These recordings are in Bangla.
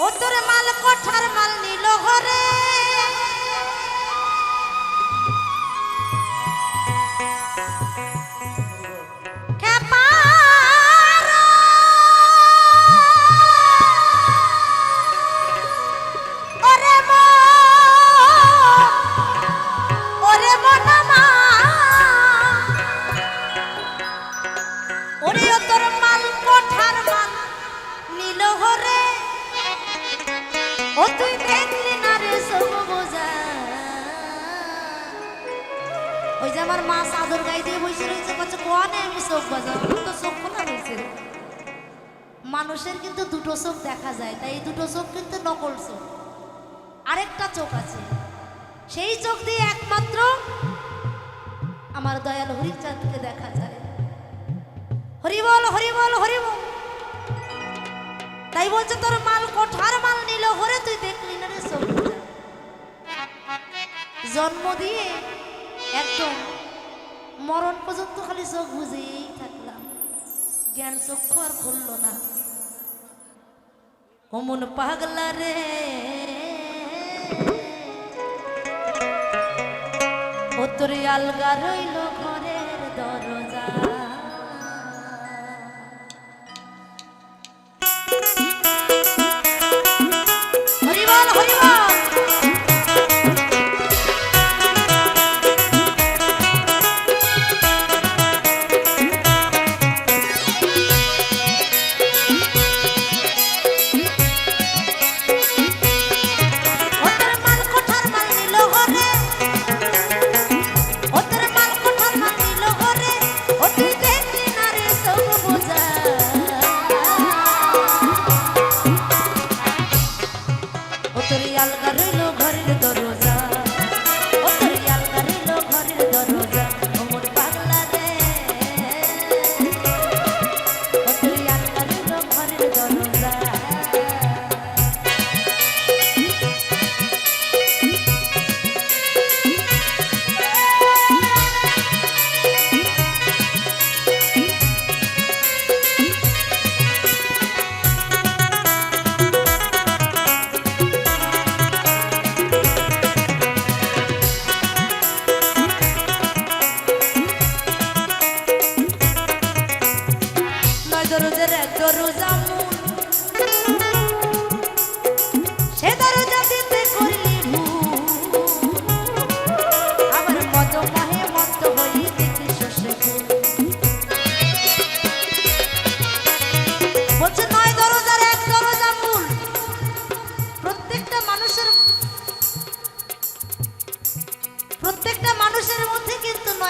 ও তোর মাল কঠার মাল নিল ঘরে। মা মানুষের কিন্তু দুটো চোখ দেখা যায়, তাই এই দুটো চোখ কিন্তু নকল চোখ। আরেকটা চোখ আছে। সেই চোখ দিয়ে একমাত্র আমার দয়াল হরিচাঁদকে দেখা যায়। হরিবল হরিবল হরিবল তাই বলছে তোর কোঠার মাল তুই দেখলি না রে চোখ বুজা। জন্ম দিয়ে একদম মরণ পর্যন্ত খালি চোখ বুঝেই থাকলাম। জ্ঞান চক্ষু আর খুললো না। অমন পাগলা রে। ও তোর আলগা রইল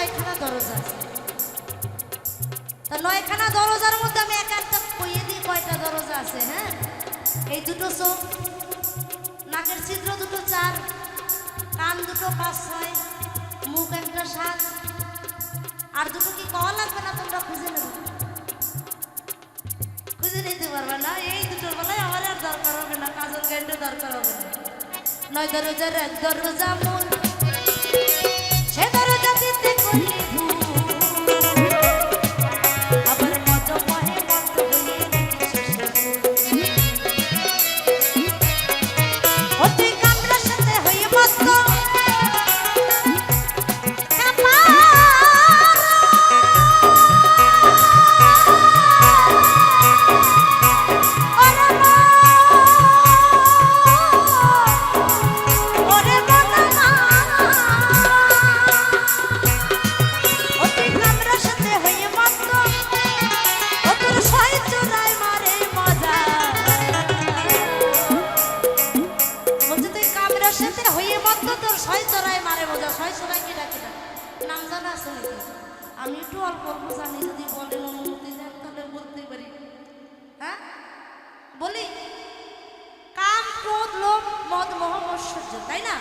নয়খানা দরজা। তা নয়খানা দরজার মধ্যে আমি এক একটা কইয়ে দিই কয়টা দরজা আছে হ্যাঁ? এই দুটো চোখ, নাকের ছিদ্র দুটো চার, কান দুটো পাঁচ ছয়, মুখ একটা সাত। আর দুটো কি কওয়া লাগবে না তোমরা খুঁজে নেবে খুঁজে নিতে পারবে না, এই দুটোর বেলায় আমার আর দরকার হবে না কাজল গ্যান্ডে দরকার হবে না। নয় দরজার এক দরজা মূল ছয় চোরাই মারে মজা ছয় চোরাই কিটা কিটা নাম জানা আছে নাকি? আমি একটু অল্প পারি। হ্যাঁ? বলি, কাম, ক্রোধ, লোভ, মদ, মোহ, ঐশ্বর্য, তাই না?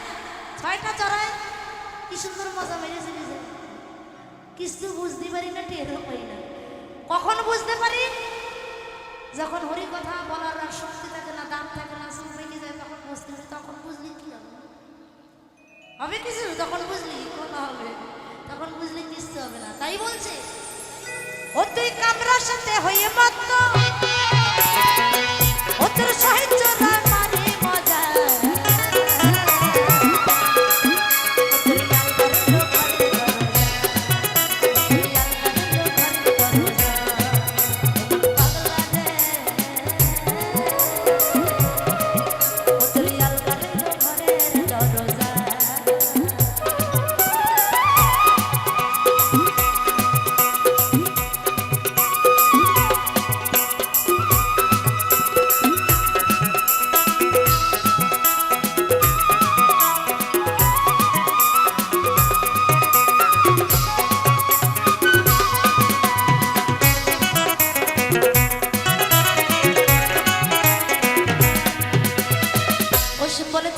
ছয়টা চড়ায় কি সুন্দর মজা মেরেছে নিজে। কিছু বুঝতে পারি না, টেরও পাই না। কখন বুঝতে পারি? যখন হরি কথা বলার আর শক্তি থাকে না, দাম থাকে না সুখ ভেঙে যায় তখন বুঝতে পারি তখন বুঝলি কি হবে হবে কিছু তখন বুঝলি কথা হবে। তখন বুঝলি কিছু হবে না, তাই বলছে। ও তুই কামরার সাথে হয়ে মাত্র তোর সাহিত্য বলে থাকতে সুসম্পন্ন